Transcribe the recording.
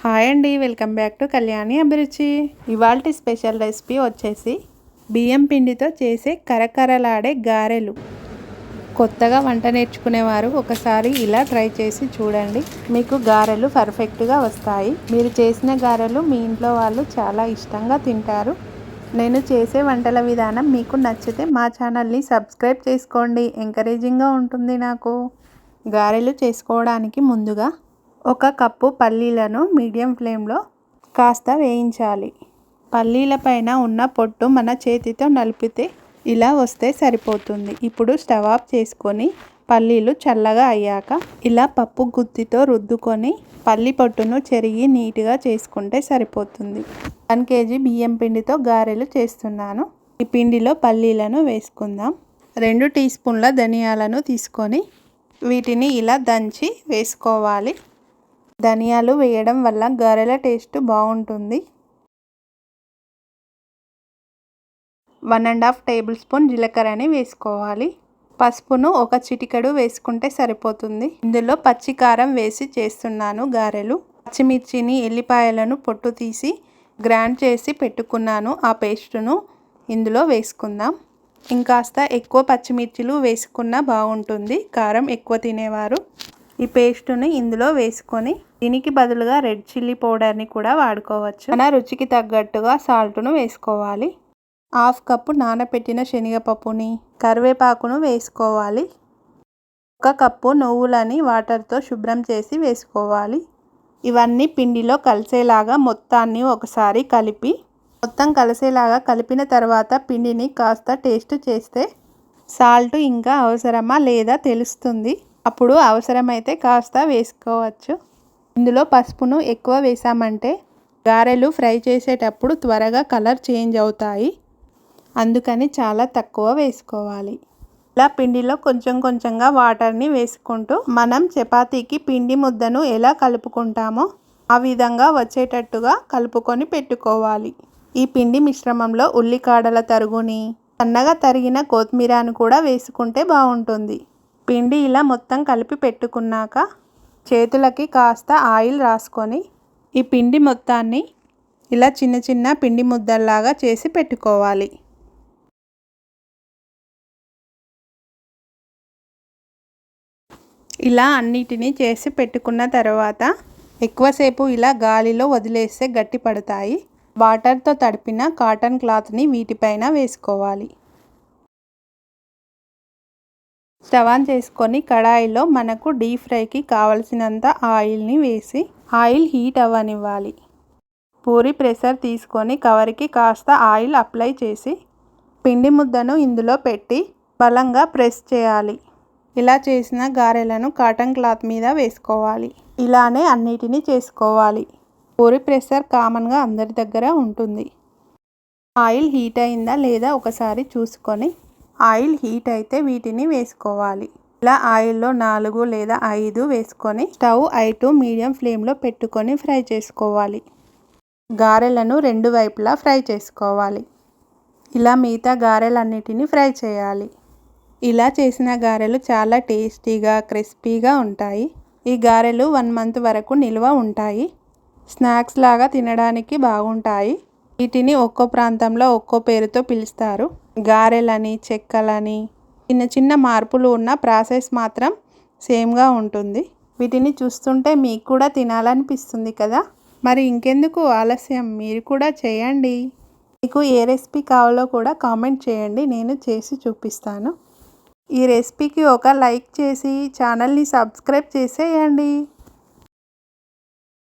Hi అండి welcome back to Kalyani అభిరుచి. ఇవాల్టి స్పెషల్ రెసిపీ వచ్చేసి బియ్యం పిండితో చేసే కరకరలాడే గారెలు. కొత్తగా వంట నేర్చుకునేవారు ఒకసారి ఇలా ట్రై చేసి చూడండి. మీకు గారెలు పర్ఫెక్ట్గా వస్తాయి. మీరు చేసిన గారెలు మీ ఇంట్లో వాళ్ళు చాలా ఇష్టంగా తింటారు. నేను చేసే వంటల విధానం మీకు నచ్చితే మా ఛానల్ని సబ్స్క్రైబ్ చేసుకోండి. ఎంకరేజింగ్గా ఉంటుంది నాకు. గారెలు చేసుకోవడానికి ముందుగా ఒక కప్పు పల్లీలను మీడియం ఫ్లేమ్లో కాస్త వేయించాలి. పల్లీల పైన ఉన్న పొట్టు మన చేతితో నలిపితే ఇలా వస్తే సరిపోతుంది. ఇప్పుడు స్టవ్ ఆఫ్ చేసుకొని పల్లీలు చల్లగా అయ్యాక ఇలా పప్పు గుత్తితో రుద్దుకొని పల్లి పొట్టును చెరిగి నీట్గా చేసుకుంటే సరిపోతుంది. వన్ కేజీ బియ్యం పిండితో గారెలు చేస్తున్నాను. ఈ పిండిలో పల్లీలను వేసుకుందాం. రెండు టీ స్పూన్ల ధనియాలను తీసుకొని వీటిని ఇలా దంచి వేసుకోవాలి. ధనియాలు వేయడం వల్ల గారెల టేస్ట్ బాగుంటుంది. One and half tablespoon జీలకర్రని వేసుకోవాలి. పసుపును ఒక చిటికెడు వేసుకుంటే సరిపోతుంది. ఇందులో పచ్చి కారం వేసి చేస్తున్నాను గారెలు. పచ్చిమిర్చిని ఎల్లిపాయలను పొట్టు తీసి గ్రైండ్ చేసి పెట్టుకున్నాను ఆ పేస్టును. ఇందులో వేసుకుందాం. ఇంకాస్త ఎక్కువ పచ్చిమిర్చిలు వేసుకున్నా బాగుంటుంది. కారం ఎక్కువ తినేవారు. ఈ పేస్టుని ఇందులో వేసుకొని దీనికి బదులుగా రెడ్ చిల్లీ పౌడర్ని కూడా వాడుకోవచ్చు. మన రుచికి తగ్గట్టుగా సాల్ట్ను వేసుకోవాలి. హాఫ్ కప్పు నానబెట్టిన శనగపప్పుని కరివేపాకును వేసుకోవాలి. ఒక కప్పు నువ్వులని వాటర్తో శుభ్రం చేసి వేసుకోవాలి. ఇవన్నీ పిండిలో కలిసేలాగా మొత్తాన్ని ఒకసారి కలిపి మొత్తం కలిసేలాగా కలిపిన తర్వాత పిండిని కాస్త టేస్ట్ చేస్తే సాల్ట్ ఇంకా అవసరమా లేదా తెలుస్తుంది. అప్పుడు అవసరమైతే కాస్త వేసుకోవచ్చు. ఇందులో పసుపును ఎక్కువ వేసామంటే గారెలు ఫ్రై చేసేటప్పుడు త్వరగా కలర్ చేంజ్ అవుతాయి. అందుకని చాలా తక్కువ వేసుకోవాలి. ఇలా పిండిలో కొంచెం కొంచెంగా వాటర్ని వేసుకుంటూ మనం చపాతీకి పిండి ముద్దను ఎలా కలుపుకుంటామో ఆ విధంగా వచ్చేటట్టుగా కలుపుకొని పెట్టుకోవాలి. ఈ పిండి మిశ్రమంలో ఉల్లికాడల తరుగుని సన్నగా తరిగిన కొత్తిమీరను కూడా వేసుకుంటే బాగుంటుంది. పిండి ఇలా మొత్తం కలిపి పెట్టుకున్నాక చేతులకి కాస్త ఆయిల్ రాసుకొని ఈ పిండి మొత్తాన్ని ఇలా చిన్న చిన్న పిండి ముద్దల్లాగా చేసి పెట్టుకోవాలి. ఇలా అన్నిటినీ చేసి పెట్టుకున్న తర్వాత ఎక్కువసేపు ఇలా గాలిలో వదిలేస్తే గట్టి పడతాయి వాటర్తో తడిపిన కాటన్ క్లాత్ని వీటిపైన వేసుకోవాలి. స్టవ్ ఆన్ చేసుకొని కడాయిలో మనకు డీప్ ఫ్రైకి కావలసినంత ఆయిల్ని వేసి ఆయిల్ హీట్ అవ్వనివ్వాలి. పూరి ప్రెషర్ తీసుకొని కవర్కి కాస్త ఆయిల్ అప్లై చేసి పిండి ముద్దను ఇందులో పెట్టి బలంగా ప్రెస్ చేయాలి. ఇలా చేసిన గారెలను కాటన్ క్లాత్ మీద వేసుకోవాలి. ఇలానే అన్నిటినీ చేసుకోవాలి. పూరి ప్రెషర్ కామన్గా అందరి దగ్గర ఉంటుంది. ఆయిల్ హీట్ అయిందా లేదా ఒకసారి చూసుకొని ఆయిల్ హీట్ అయితే వీటిని వేసుకోవాలి. ఇలా ఆయిల్లో నాలుగు లేదా ఐదు వేసుకొని స్టవ్ ఐ టు మీడియం ఫ్లేమ్లో పెట్టుకొని ఫ్రై చేసుకోవాలి. గారెలను రెండు వైపులా ఫ్రై చేసుకోవాలి. ఇలా మిగతా గారెలన్నిటినీ ఫ్రై చేయాలి. ఇలా చేసిన గారెలు చాలా టేస్టీగా క్రిస్పీగా ఉంటాయి. ఈ గారెలు వన్ మంత్ వరకు నిల్వ ఉంటాయి. స్నాక్స్ లాగా తినడానికి బాగుంటాయి. వీటిని ఒక్కో ప్రాంతంలో ఒక్కో పేరుతో పిలుస్తారు. గారెలని చెక్కలని చిన్న చిన్న మార్పులు ఉన్న ప్రాసెస్ మాత్రం సేమ్గా ఉంటుంది. వీటిని చూస్తుంటే మీకు కూడా తినాలనిపిస్తుంది కదా? మరి ఇంకెందుకు ఆలస్యం? మీరు కూడా చేయండి. మీకు ఏ రెసిపీ కావాలో కూడా కామెంట్ చేయండి. నేను చేసి చూపిస్తాను. ఈ రెసిపీకి ఒక లైక్ చేసి ఛానల్ని సబ్స్క్రైబ్ చేసేయండి.